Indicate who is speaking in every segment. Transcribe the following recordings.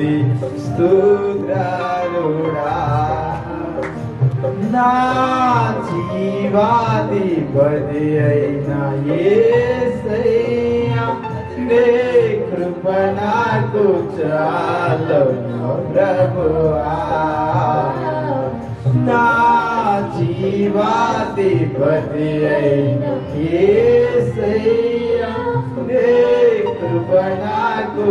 Speaker 1: స్తుతి స్తోత్రాలుడా నా జీవాధిపతి అయిన యేసయ్యా నీ కృప నాకు ప్రభువా నా జీవాధిపతి అయిన యేసయ్యా నీ కృప నాకు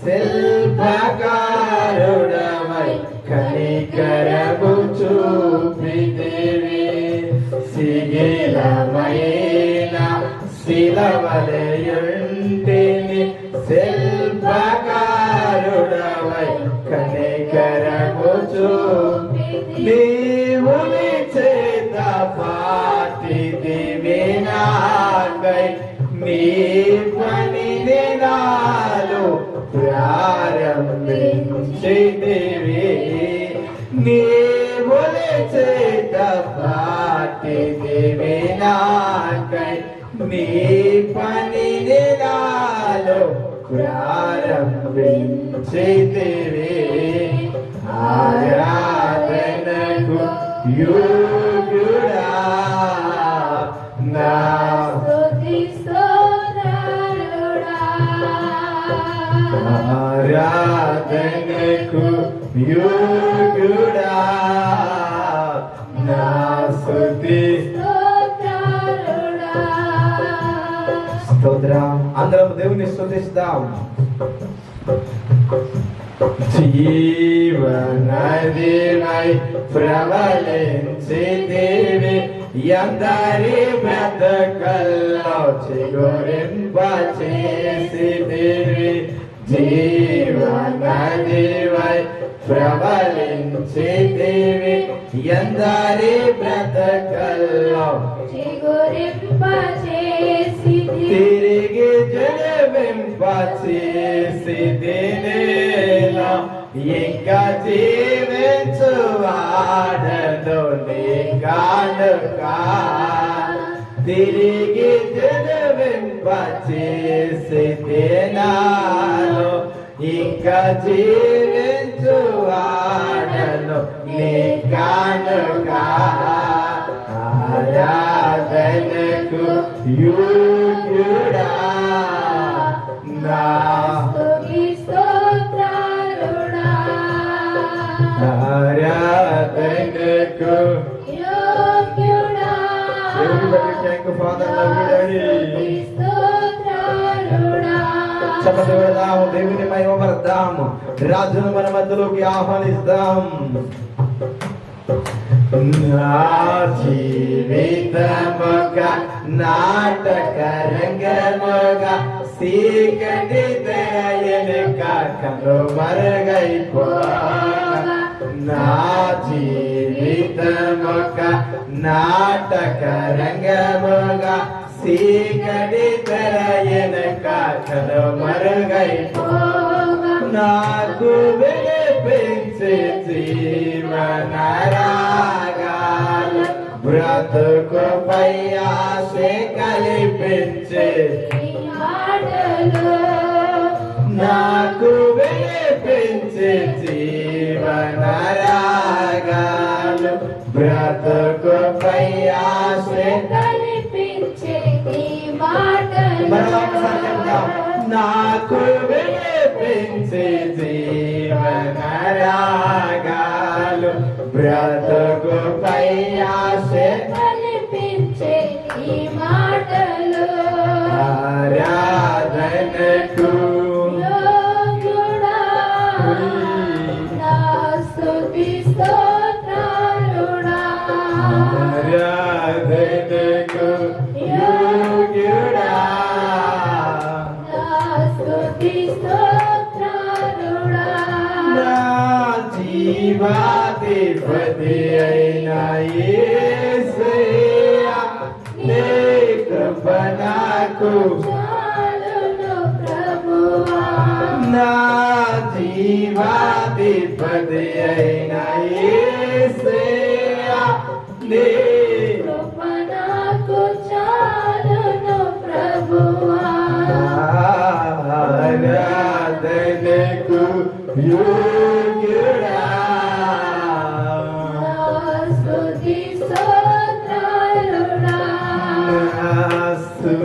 Speaker 1: చప్పట్లు శిల్పకారుడమై కనికరము చూపితివి శిగిలమైన శిలవలయుంటిని శిల్పకారుడమై కనికరము చూపి చేత పాటి దివినాకై నీ పని దినాలు ప్రారంభించిదివి నీవుని చేత పాటి దివినాకై నీ పని దినాలు ప్రారంభించిదివి ఆరాధనకు యోగ్యుడా ఆరాధనకు యోగ్యుడా నా స్తుతి స్తోత్రం. అందరం దేవుని స్తుతిస్తాం. జీవనదివై ప్రబలించి దేవి ఎందరి బ్రతకల్లో చిగురింప చేసి దేవి జీవనదివై ప్రబలించి దేవి ఎందరి బ్రతకల్లో తిరిగి జన్మింపచేసి దినేలా ఇంకా జీవించు వాడను నీ కానుక తిరిగి జన్మింపచేసి దినాలు ఇంకా జీవించు వాడను నీ కానుక. ఆరాధనకు యోగ్యుడా. నా ఆరాధనకు Everybody thank you, Father, love you, Daddy. చప్పట్లు దేవుని మహిమపడదాము రాజును మన మధ్యలోకి ఆహ్వానిస్తాం నా జీవితముగ నాటక రంగముగ సీకటి దయనక కను మరుగైపోగా నా జీవితముగ నాటక రంగముగ సీకటి దయనక కను మరుగైపో నాకు వినిపించే జీవన రాగాలు బ్రతుకు పై ఆశ నాకు వినిపించే జీవన రాగాలు బ్రతుకు. నాకు వినిపించే జీవన రాగాలు బ్రతుకు పై ఆశ ఆరాధనకు ఆరాధనకు జీవాధిపతి అయిన యేసయ్యా నీ కృప నాకు
Speaker 2: చాలును ప్రభువా
Speaker 1: నా జీవాధిపతి అయిన యేసయ్యా నీ
Speaker 2: కృప నాకు చాలును ప్రభువా
Speaker 1: ఆరాధనకు యోగ్యుడా